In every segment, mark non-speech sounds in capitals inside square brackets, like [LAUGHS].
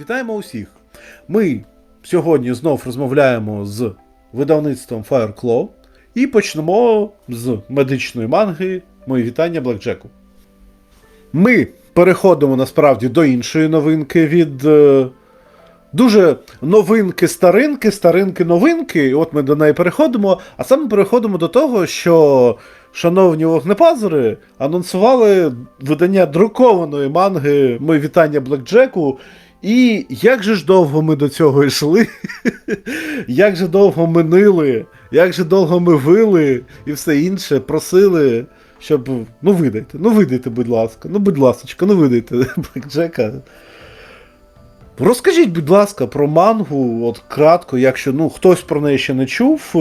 Вітаємо усіх! Ми сьогодні знов розмовляємо з видавництвом Fireclaw і почнемо з медичної манги Мої вітання Блекджеку. Ми переходимо насправді до іншої новинки від е, дуже новинки старинки, старинки новинки. І от ми до неї переходимо. А саме переходимо до того, що шановні вогнепазери анонсували видання друкованої манги Мої вітання Блекджеку. І як же ж довго ми до цього йшли, [LAUGHS] як же довго ми нили, як же довго ми вили і все інше, просили, щоб. Ну видайте, ну видайте, будь ласка, ну будь ласка, ну видайте [LAUGHS] Блекджека. Розкажіть, будь ласка, про мангу, от кратко, якщо ну, хтось про неї ще не чув. Е,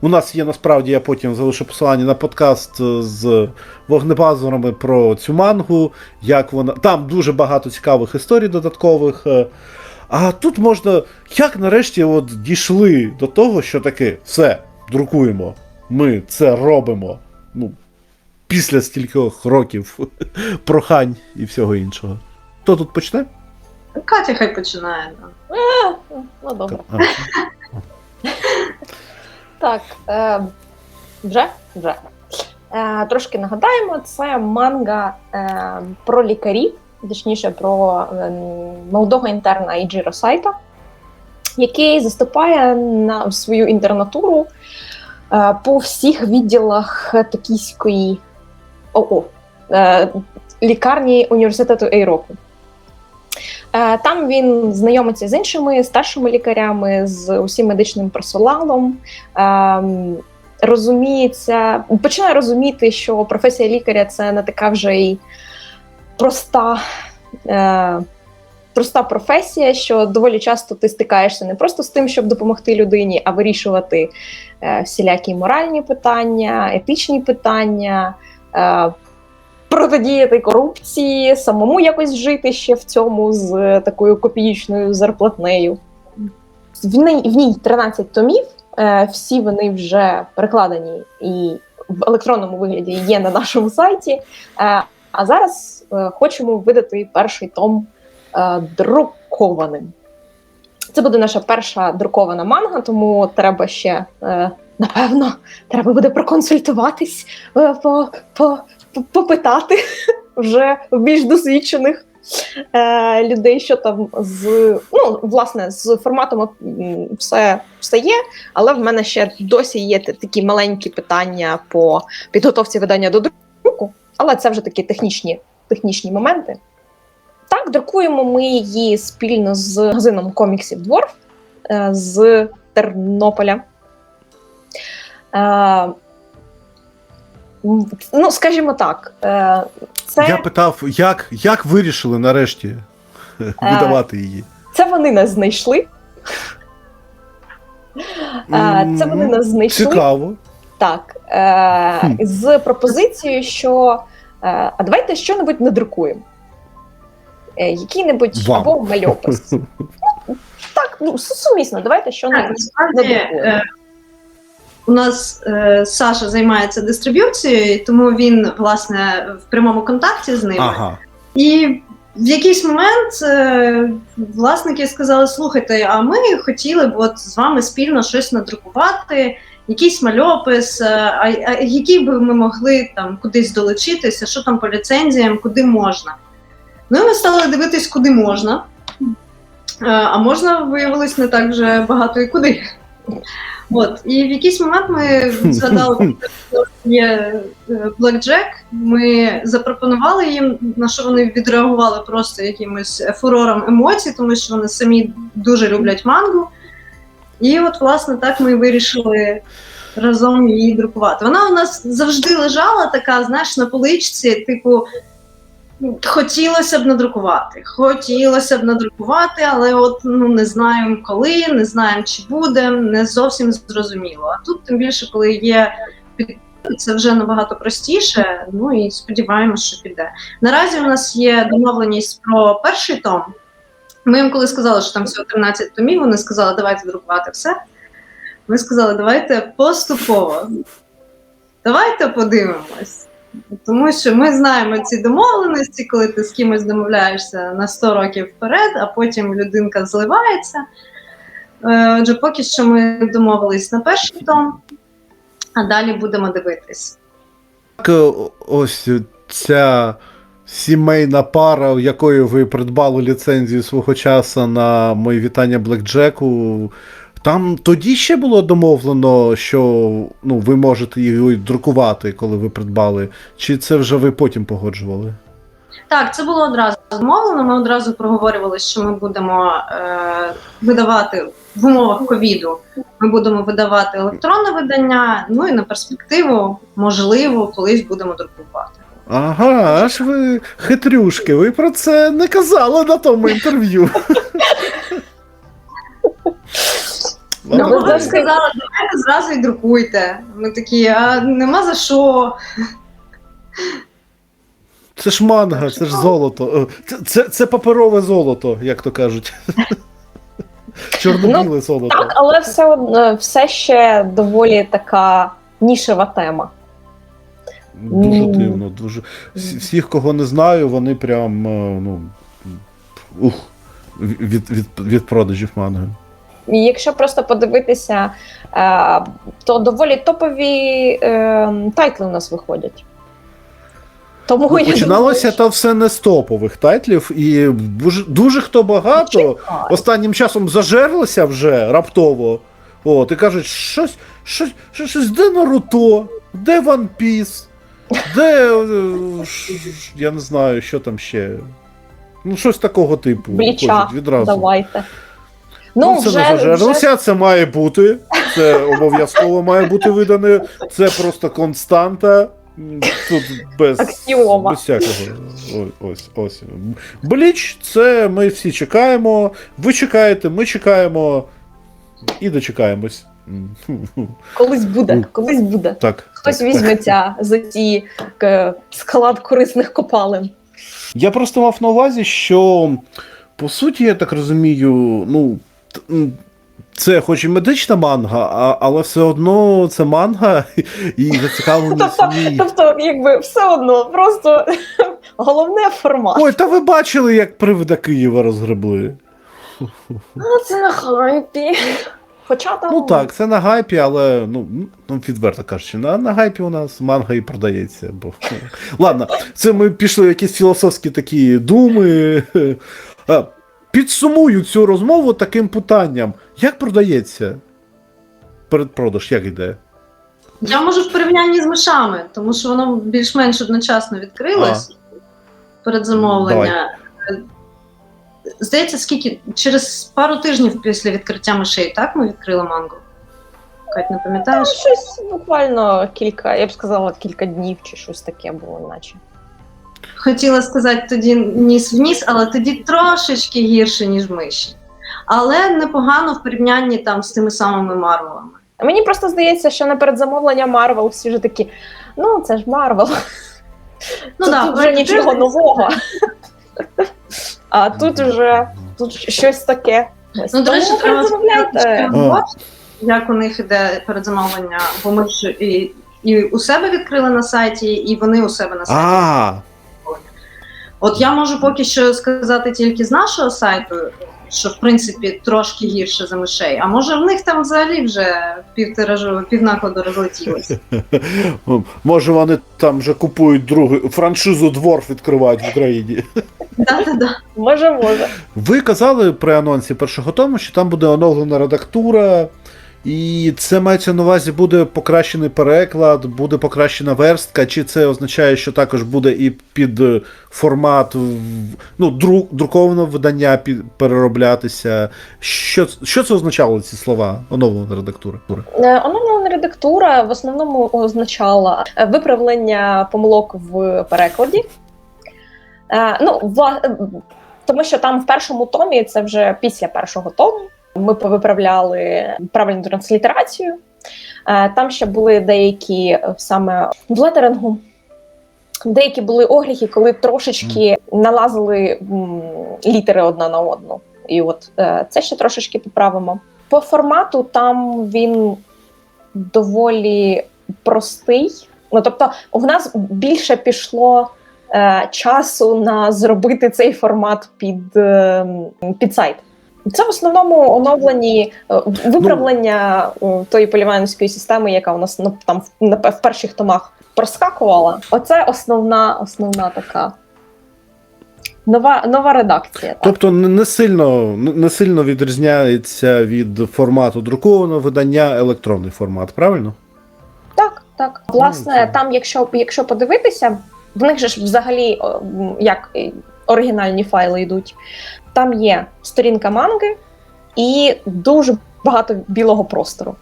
У нас є насправді, я потім залишу посилання на подкаст е, з вогнепазурами про цю мангу, як вона. Там дуже багато цікавих історій додаткових. е. А тут можна. Як нарешті от дійшли до того, що таке, все, друкуємо, ми це робимо. Ну, після стількох років [LAUGHS] прохань і всього іншого. Хто тут почне? Катя хай починає. Да. Ну добре. [LAUGHS] Так, е, вже? Вже. Е, трошки нагадаємо, це манга е, про лікарів, точніше про е, молодого інтерна Іджіро Сайта, який заступає на свою інтернатуру е, по всіх відділах токійської ОО, е, лікарні університету Ейроку. Е, Там він знайомиться з іншими старшими лікарями, з усім медичним персоналом. ем, Розуміється, починає розуміти, що професія лікаря це не така вже й проста, е, проста професія, що доволі часто ти стикаєшся не просто з тим, щоб допомогти людині, а вирішувати е, всілякі моральні питання, етичні питання. Протидіяти корупції, самому якось жити ще в цьому з е, такою копієчною зарплатнею. В ній, в ній 13 томів, е, всі вони вже перекладені і в електронному вигляді є на нашому сайті. Е, а зараз хочемо видати перший том друкованим. Це буде наша перша друкована манга, тому треба ще, напевно, треба буде проконсультуватись, по, по- попитати [LAUGHS] вже більш досвідчених е, людей, що там з ну, власне, з форматом все, все є, але в мене ще досі є такі маленькі питання по підготовці видання до друку, але це вже такі технічні, технічні моменти. Так, друкуємо ми її спільно з магазином коміксів Дворф е, з Тернополя. Е, ну, скажімо так, е, це, Я питав, як, як вирішили нарешті видавати її? це вони нас знайшли. Е, Це вони нас знайшли. Цікаво. Так, е, Хм. з пропозицією, що е, а давайте що-небудь надрукуємо. Е, який-небудь Вам. або мальопис. [LAUGHS] Так, ну сумісно, давайте що-небудь. надрукуємо. У нас е, Саша займається дистриб'юцією, тому він власне в прямому контакті з ними. Ага. І в якийсь момент е, власники сказали: слухайте, а ми хотіли б от з вами спільно щось надрукувати, якийсь мальопис, е, а, а який би ми могли там кудись долучитися, що там по ліцензіям, куди можна. Ну і ми стали дивитись, куди можна. Е, А можна виявилось не так вже багато і куди. От, і в якийсь момент ми [LAUGHS] згадали, що є е, Blackjack, ми запропонували їм, на що вони відреагували просто якимось фурором емоцій, тому що вони самі дуже люблять мангу. І от, власне, так ми вирішили разом її друкувати. Вона у нас завжди лежала така, знаєш, на поличці, типу. Хотілося б надрукувати, хотілося б надрукувати, але от ну не знаємо коли, не знаємо чи буде, не зовсім зрозуміло. А тут тим більше, коли є це вже набагато простіше. Ну і сподіваємося, що піде. Наразі у нас є домовленість про перший том. Ми їм коли сказали, що там всього 13 томів, вони сказали, давайте друкувати все. Ми сказали, давайте поступово. Давайте подивимось. Тому що ми знаємо ці домовленості, коли ти з кимось домовляєшся на 100 років вперед, а потім людинка зливається. Е, Отже, поки що ми домовились на перший том, а далі будемо дивитись. Так, е, ось ця сімейна пара, у якої ви придбали ліцензію свого часу на мої вітання Блекджеку. Там тоді ще було домовлено, що ну, ви можете її друкувати, коли ви придбали, чи це вже ви потім погоджували? Так, це було одразу домовлено. Ми одразу проговорювали, що ми будемо е, видавати в умовах ковіду. Ми будемо видавати електронне видання. Ну і на перспективу, можливо, колись будемо друкувати. Ага, аж ви хитрюшки, ви про це не казали на тому інтерв'ю. [LAUGHS] Ну, ви ви завжди- сказали, давайте зразу і друкуйте. Ми такі, а нема за що. Це ж манга, це ж золото. Е, Це, це, це паперове золото, як то кажуть. [LAUGHS] Чорно-біле золото. Так, але все одно все ще доволі така нішева тема. Дуже М. дивно, дуже. Всі- Всіх, кого не знаю, вони прям е, ну. Ух, від, від, від продажів манги. Якщо просто подивитися, е, то доволі топові е, тайтли у нас виходять. Тому Ну, я починалося думаю, то все не з топових тайтлів, і дуже, дуже хто багато Чекай. останнім часом зажерлися вже раптово. От, і кажуть, щось, щось, щось, де Наруто, де One Piece, де. е, я не знаю, що там ще. Ну, щось такого типу. Бліча, відразу. давайте. Ну, Ну, це вже, не вже зажерлося, це має бути. Це обов'язково має бути видане. Це просто константа. Тут без, Аксіома. без всякого. Ось, ось. Бліч, це ми всі чекаємо. Ви чекаєте, ми чекаємо і дочекаємось. Колись буде, Ну. колись буде. Так. Хтось так, візьметься за ці е, склад корисних копалин. Я просто мав на увазі, що по суті, я так розумію, ну. Це хоч і медична манга, а, але все одно це манга і зацікавленість Тобто, тобто, якби все одно, просто [LAUGHS] головне формат. Ой, та ви бачили, як привида Києва розгребли. А це на хайпі. Хоча там. Ну так, це на гайпі, але ну, ну відверто кажучи, на, на гайпі у нас манга і продається. Бо... ну, Ладно, це ми пішли в якісь філософські такі думи. [LAUGHS] Підсумую цю розмову таким питанням: як продається? Передпродаж, як йде? Я можу в порівнянні з мишами, тому що воно більш-менш одночасно відкрилось перед замовлення. Здається, скільки через пару тижнів після відкриття мишей, так ми відкрили мангу? Кать, не Там пам'ятаєш? щось буквально кілька, я б сказала, кілька днів чи щось таке було, наче. Хотіла сказати тоді ніс в ніс, але тоді трошечки гірше, ніж миші. Але непогано в порівнянні там з тими самими Марвелами. Мені просто здається, що на передзамовлення Марвел всі вже такі, ну це ж Марвел. Ну тут, да, тут вже нічого нового. [LAUGHS] А тут вже тут щось таке. Ось Ну, до речі, треба сказати, як у них іде передзамовлення, бо ми ж і, і у себе відкрили на сайті, і вони у себе на сайті. А, От я можу поки що сказати тільки з нашого сайту, що в принципі трошки гірше за мишей. А може в них там взагалі вже півтиражу, півнакладу розлетілося. [LAUGHS] може вони там вже купують другу франшизу Дворф відкривають в Україні. [LAUGHS] Да-да-да. Може, може. Ви казали при анонсі першого тому, що там буде оновлена редактура, і це мається на увазі буде покращений переклад, буде покращена верстка, чи це означає, що також буде і під е, формат ну, друк, друкованого видання перероблятися. Що, що це означало ці слова? Оновлена редактура? Е, Оновлена редактура в основному означала е, виправлення помилок в перекладі. Ну, тому що там в першому томі, це вже після першого тому, ми повиправляли правильну транслітерацію. Е, Там ще були деякі е, саме в летерингу. Деякі були огріхи, коли трошечки налазили літери одна на одну. І от е, це ще трошечки поправимо. По формату там він доволі простий. Ну тобто, в нас більше пішло е, часу на зробити цей формат під, е, під сайт. Це в основному оновлені е, виправлення е, тої поліванської системи, яка у нас ну, там в, в перших томах проскакувала. Оце основна, основна така нова, нова редакція. Так. Тобто не сильно, не сильно відрізняється від формату друкованого видання електронний формат, правильно? Так, так. Власне, це- там, якщо, якщо подивитися, в них же ж взагалі як оригінальні файли йдуть. Там є сторінка манги і дуже багато білого простору.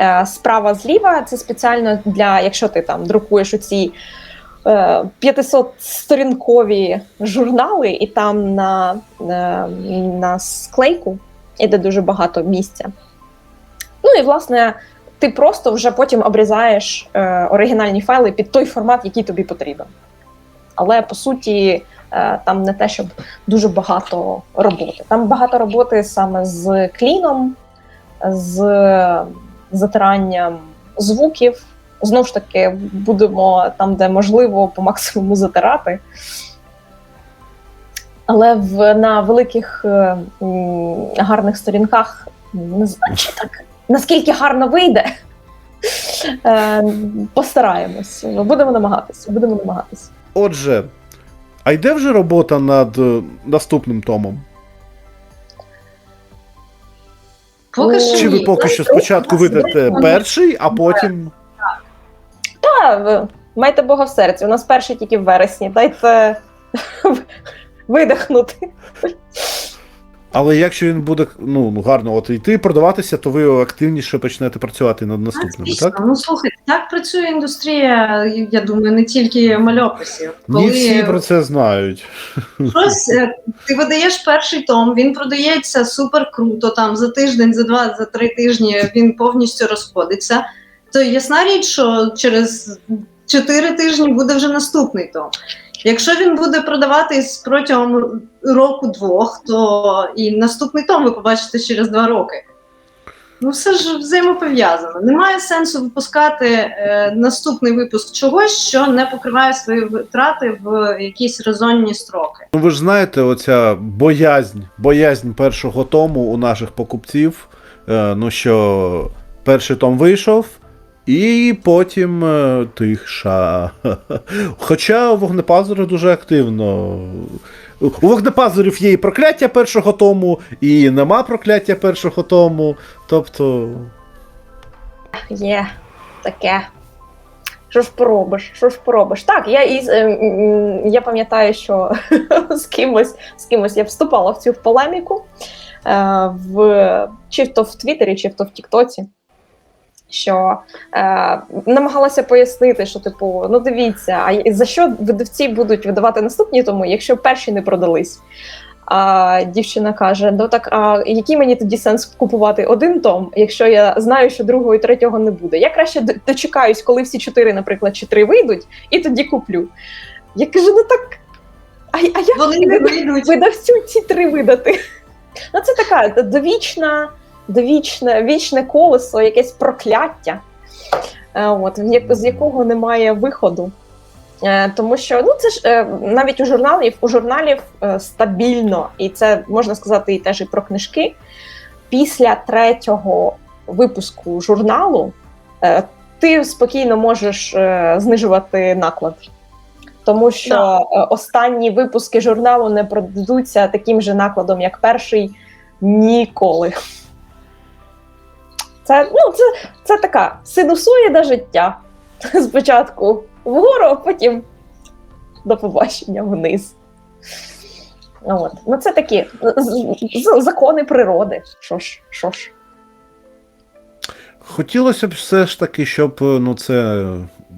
Е, Справа зліва це спеціально для, якщо ти там друкуєш оці 500-сторінкові журнали, і там на, на, на склейку іде дуже багато місця. Ну і власне ти просто вже потім обрізаєш е, оригінальні файли під той формат, який тобі потрібен. Але по суті, е, там не те, щоб дуже багато роботи. Там багато роботи саме з кліном, з затиранням звуків. Знову ж таки, будемо там, де можливо, по максимуму затирати. Але в, на великих е, м, гарних сторінках не знаю, чи так наскільки гарно вийде. Е, Постараємось. Будемо намагатися. Будемо намагатися. Отже, а йде вже робота над е, наступним томом? Поки що Чи ви ні. поки що спочатку видате перший, а потім. Та, ви- майте Бога в серці. У нас перший тільки в вересні. Дайте [LAUGHS] видихнути. Але якщо він буде ну, ну, гарно от йти продаватися, то ви активніше почнете працювати над наступним, так? Ну слухайте, так працює індустрія, я думаю, не тільки мальописів. Не всі про це знають. Щось е, ти видаєш перший том, він продається супер круто. Там за тиждень, за два, за три тижні він повністю розходиться. То ясна річ, що через чотири тижні буде вже наступний том. Якщо він буде продаватись протягом року-двох, то і наступний том ви побачите через два роки. Ну, все ж взаємопов'язано. Немає сенсу випускати е, наступний випуск чогось, що не покриває свої витрати в якісь резонні строки. Ну ви ж знаєте, оця боязнь, боязнь першого тому у наших покупців. Е, ну що перший том вийшов, і потім е, тиша. [LAUGHS] Хоча вогнепазури дуже активно. У вогнепазурів є і прокляття першого тому, і нема прокляття першого тому. Тобто. Є таке. Що ж поробиш? Що ж поробиш? Так, я і е, м, я пам'ятаю, що [LAUGHS] з кимось з кимось я вступала в цю полеміку е, в чи то в Твіттері, чи то в Тіктоці. Що е, намагалася пояснити, що типу, ну дивіться, а за що видавці будуть видавати наступні тому, якщо перші не продались? А дівчина каже: ну так, а який мені тоді сенс купувати один том, якщо я знаю, що другого і третього не буде? Я краще дочекаюсь, коли всі чотири, наприклад, чи три вийдуть, і тоді куплю. Я кажу, ну так. А, а як Вони не видавцю ці три видати? Ну, це така довічна, довічне, вічне колесо, якесь прокляття, е, от, з якого немає виходу. Е, Тому що ну це ж е, навіть у журналів у журналів стабільно, і це можна сказати і теж і про книжки. Після третього випуску журналу ти спокійно можеш знижувати наклад. Тому що Да. останні випуски журналу не продадуться таким же накладом, як перший ніколи. Це, ну, це, це така синусоїда життя. [LAUGHS] Спочатку вгору, а потім до побачення вниз. От. Ну, це такі закони природи. Що ж, що ж. Хотілося б все ж таки, щоб е, ну, це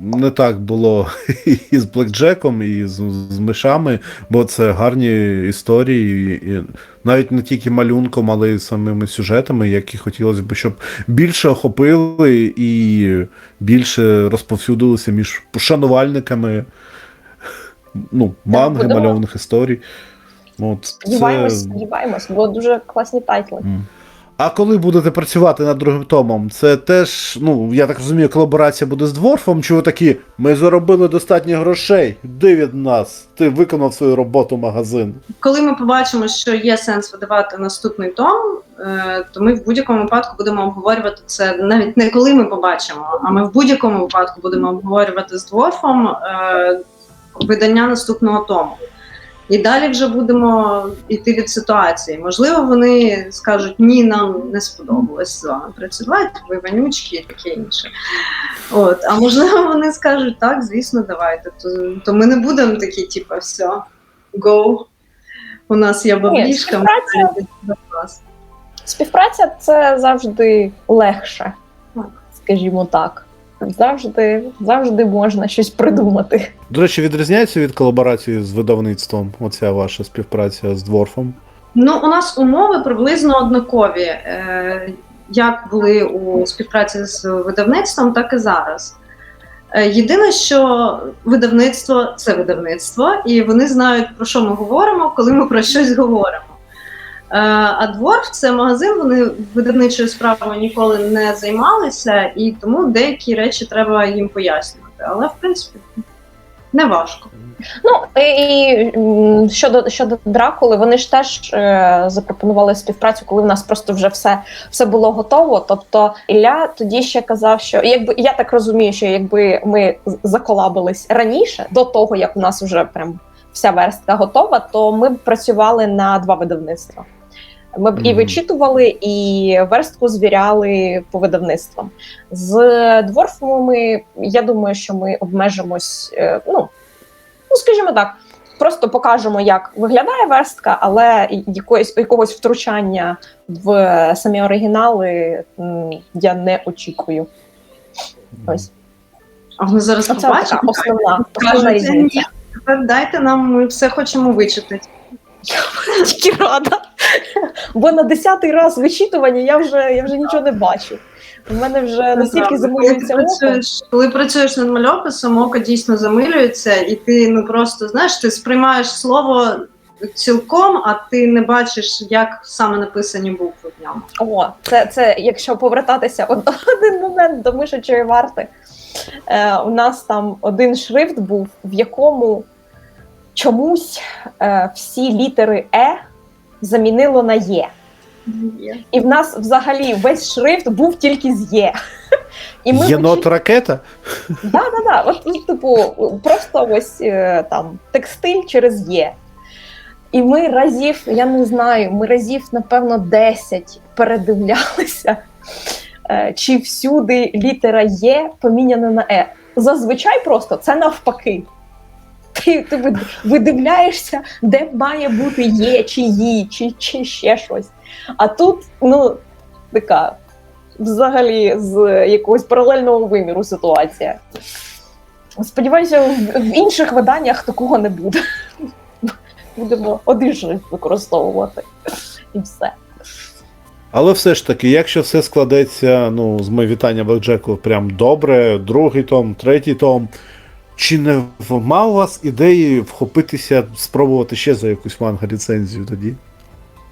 не так було [LAUGHS] і з Блекджеком, і з, з мишами, бо це гарні історії, і навіть не тільки малюнком, але й самими сюжетами, які хотілося б, щоб більше охопили і більше розповсюдилися між пошанувальниками ну, манги, мальованих історій. От, Сподіваємось, сподіваємось, бо дуже класні тайтли. М. А коли будете працювати над другим томом, це теж, ну, я так розумію, колаборація буде з дворфом, чи ви такі, ми заробили достатньо грошей, йди від нас, ти виконав свою роботу магазин. Коли ми побачимо, що є сенс видавати наступний том, е, то ми в будь-якому випадку будемо обговорювати це навіть не коли ми побачимо, а ми в будь-якому випадку будемо обговорювати з дворфом е, видання наступного тому. І далі вже будемо йти від ситуації. Можливо, вони скажуть, ні, нам не сподобалось з вами працювати, ви вонючки і таке інше. От, а можливо, вони скажуть, так, звісно, давайте. То, то ми не будемо такі, типу, все, go, у нас є баблішка, ми до. Співпраця це завжди легше, скажімо так. Завжди, завжди можна щось придумати. До речі, відрізняється від колаборації з видавництвом, оця ваша співпраця з дворфом. Ну, у нас умови приблизно однакові, е, як були у співпраці з видавництвом, так і зараз. Е, Єдине, що видавництво це видавництво, і вони знають, про що ми говоримо, коли ми про щось говоримо. Е, А дворф це магазин, вони видавничою справою ніколи не займалися, і тому деякі речі треба їм пояснювати. Але в принципі не важко. Ну і щодо щодо Дракули, вони ж теж е, запропонували співпрацю, коли в нас просто вже все, все було готово. Тобто Ілля тоді ще казав, що якби я так розумію, що якби ми заколабились раніше, до того як у нас вже прям вся верстка готова, то ми б працювали на два видавництва. Ми б і вичитували, і верстку звіряли по видавництвам. З дворфами, я думаю, що ми обмежимось. е, ну, ну скажімо так, просто покажемо, як виглядає верстка, але якоїсь якогось втручання в самі оригінали я не очікую. Ось А вони зараз оце побачать. така основна, основна різниця. дайте нам, ми все хочемо вичитати. Тільки рада. Бо на десятий раз вичитування я вже я вже нічого не бачу. У мене вже настільки замилюється око. коли працюєш над мальописом, око дійсно замилюється, і ти ну просто знаєш, ти сприймаєш слово цілком, а ти не бачиш, як саме написані букви в ньому. О, це, це якщо повертатися один момент до мишачої варти. Е, у нас там один шрифт був, в якому чомусь е, всі літери Е замінило на Є. І в нас взагалі весь шрифт був тільки з Є. [LAUGHS] І ми Єнот ракета? Да, да, да. От, ну, типу, просто ось е, там текстиль через є. І ми разів, я не знаю, ми разів, напевно, 10 передивлялися, е, чи всюди літера Є поміняна на Е. Зазвичай просто це навпаки. Ти, ти видивляєшся, де має бути є, чи її, чи, чи ще щось. А тут, ну, така взагалі з якогось паралельного виміру ситуація. Сподіваюся, в- інших виданнях такого не буде. Будемо один шрифт використовувати. І все. Але все ж таки, якщо все складеться, ну, з моє вітання Блекджеку прям добре, другий том, третій том. Чи не мав вас ідеї вхопитися, спробувати ще за якусь манга ліцензію тоді?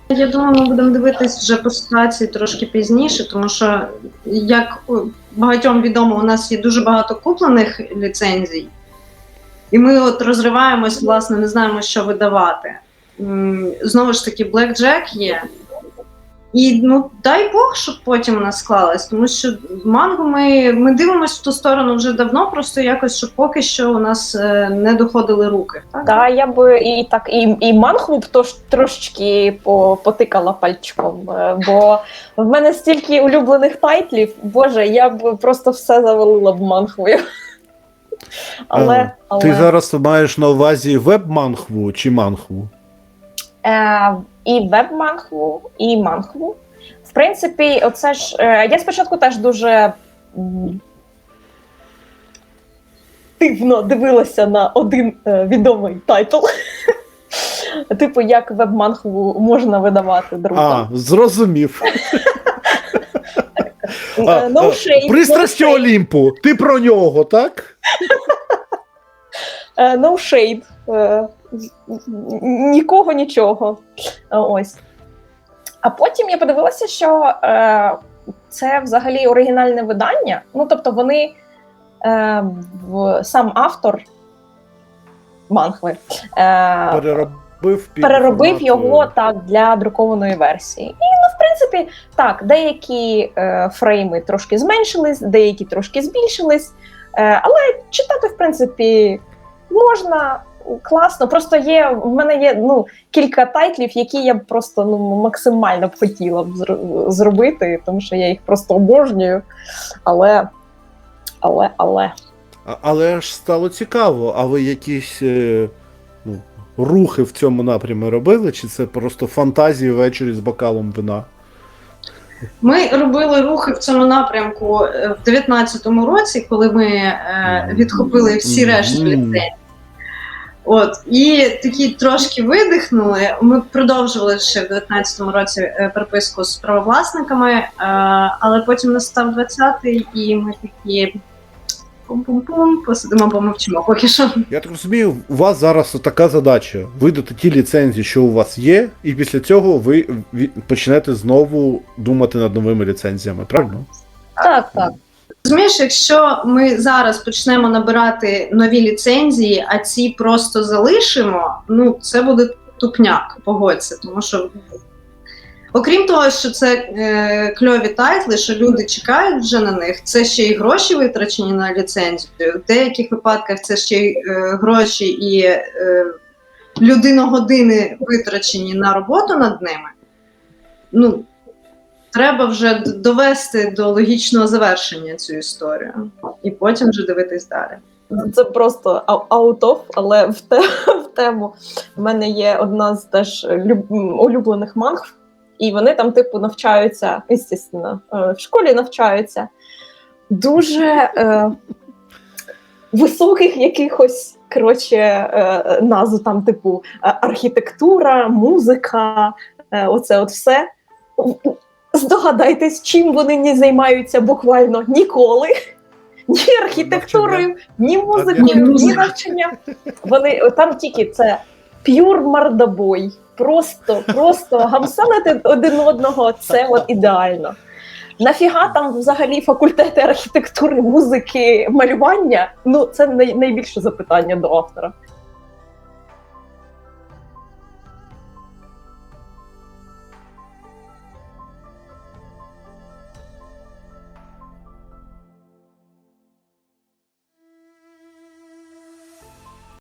Я думаю, ми будемо дивитись вже по ситуації трошки пізніше, тому що, як багатьом відомо, у нас є дуже багато куплених ліцензій, і ми от розриваємось, власне, не знаємо, що видавати. Знову ж таки, Black Jack є. І ну дай Бог, щоб потім у нас склалось, тому що мангу ми, ми дивимося в ту сторону вже давно, просто якось, щоб поки що у нас е, не доходили руки. Так? Та я би і так, і, і манхву б тож трошечки по, потикала пальчиком. е, Бо в мене стільки улюблених тайтлів, боже, я б просто все завалила б манхвою. Але, але... Ти зараз маєш на увазі веб-манхву чи манхву? Е, і веб-манхву, і манхву. В принципі, оце ж. Е, я спочатку теж дуже дивно дивилася на один е, відомий тайтл. [LAUGHS] Типу, як веб-манхву можна видавати А, зрозумів. [LAUGHS] No shade, Пристрасті no shade. Олімпу. Ти про нього, так? No shade. Нікого нічого. Ось. А потім я подивилася, що е, це взагалі оригінальне видання. Ну, тобто, вони е, в, сам автор мангви е, Переробив під переробив його е, так для друкованої версії. І ну, в принципі, так, деякі е, фрейми трошки зменшились, деякі трошки збільшились. Е, але читати, в принципі, можна. Класно, просто є в мене є ну кілька тайтлів, які я б просто ну максимально б хотіла б зробити, тому що я їх просто обожнюю. Але, але, але А- Але ж стало цікаво, а ви якісь е, ну, рухи в цьому напрямі робили, чи це просто фантазії ввечері з бокалом вина? Ми робили рухи в цьому напрямку е, в 19-му році, коли ми е, відхопили всі решти Мгм. От і такі трошки видихнули. Ми продовжували ще в 19-му році е, переписку з правовласниками, е, але потім настав 20-й, і ми такі пум-пум-пум, посидимо, помовчимо. Поки що. Я так розумію, у вас зараз така задача видати ті ліцензії, що у вас є, і після цього ви почнете знову думати над новими ліцензіями, правильно? так, так. Розумієш, якщо ми зараз почнемо набирати нові ліцензії, а ці просто залишимо, ну це буде тупняк, погодься, тому що. Окрім того, що це е, кльові тайтли, що люди чекають вже на них, це ще й гроші витрачені на ліцензію. В деяких випадках це ще й е, гроші і е, людиногодини витрачені на роботу над ними. Ну, треба вже довести до логічного завершення цю історію, і потім вже дивитись далі. Це просто ау- out of, але в, те, [LAUGHS] в тему. В мене є одна з теж люб, улюблених манг, і вони там, типу, навчаються, звісно, в школі навчаються дуже е, високих якихось. Коротше, е, там, типу, е, архітектура, музика, е, оце от все. Здогадайтесь, чим вони не займаються буквально ніколи. Ні архітектурою, ні музикою, Ні навчанням. Вони там тільки це п'юр мордобой. Просто, просто гамселити один одного це от ідеально. Нафіга там взагалі факультети архітектури, музики, малювання? Ну, це най- найбільше запитання до автора.